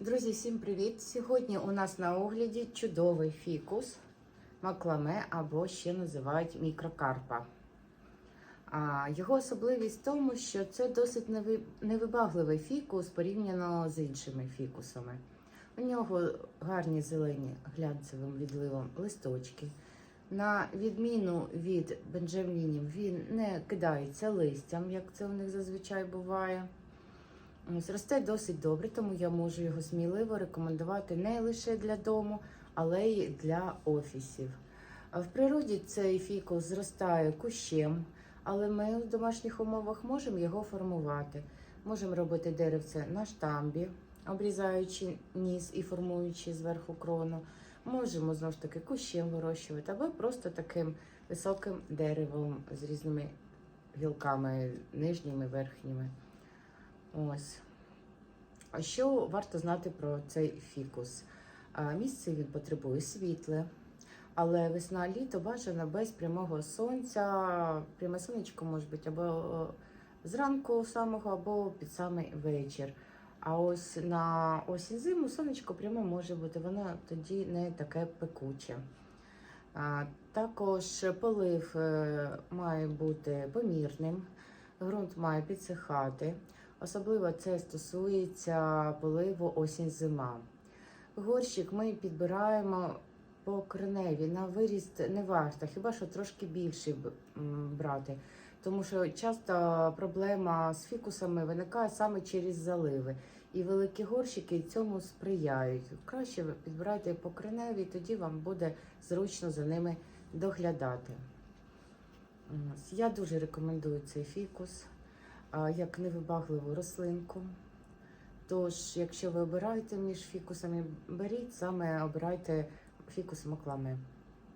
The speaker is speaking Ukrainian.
Друзі, всім привіт! Сьогодні у нас на огляді чудовий фікус макламе або ще називають мікрокарпа. А, Його особливість в тому, що це досить неви- невибагливий фікус порівняно з іншими фікусами. У нього гарні зелені глянцевим відливом листочки. На відміну від бенджамінів, він не кидається листям, як це у них зазвичай буває. Ось, Росте досить добре, тому я можу його сміливо рекомендувати не лише для дому, але й для офісів. В природі цей фікус зростає кущем, але ми в домашніх умовах можемо його формувати. Можемо робити деревце на штамбі, обрізаючи ніс і формуючи зверху крону. Можемо знову ж таки кущем вирощувати, або просто таким високим деревом з різними гілками, нижніми, верхніми. Ось. А що варто знати про цей фікус? Місце він потребує світле, але весна-літо бажано без прямого сонця. Пряме сонечко може бути або зранку самого, або під самий вечір. А ось на осінь зиму сонечко прямо може бути, воно тоді не таке пекуче. Також полив е, має бути помірним, ґрунт має підсихати. Особливо це стосується поливу осінь-зима. Горщик ми підбираємо по кореневі. На виріст не варто, хіба що трошки більший брати. Тому що часто проблема з фікусами виникає саме через заливи. І великі горщики цьому сприяють. Краще підбирайте по кореневі, тоді вам буде зручно за ними доглядати. Я дуже рекомендую цей фікус як невибагливу рослинку. Тож, якщо ви обираєте між фікусами, беріть саме обирайте фікус макламе.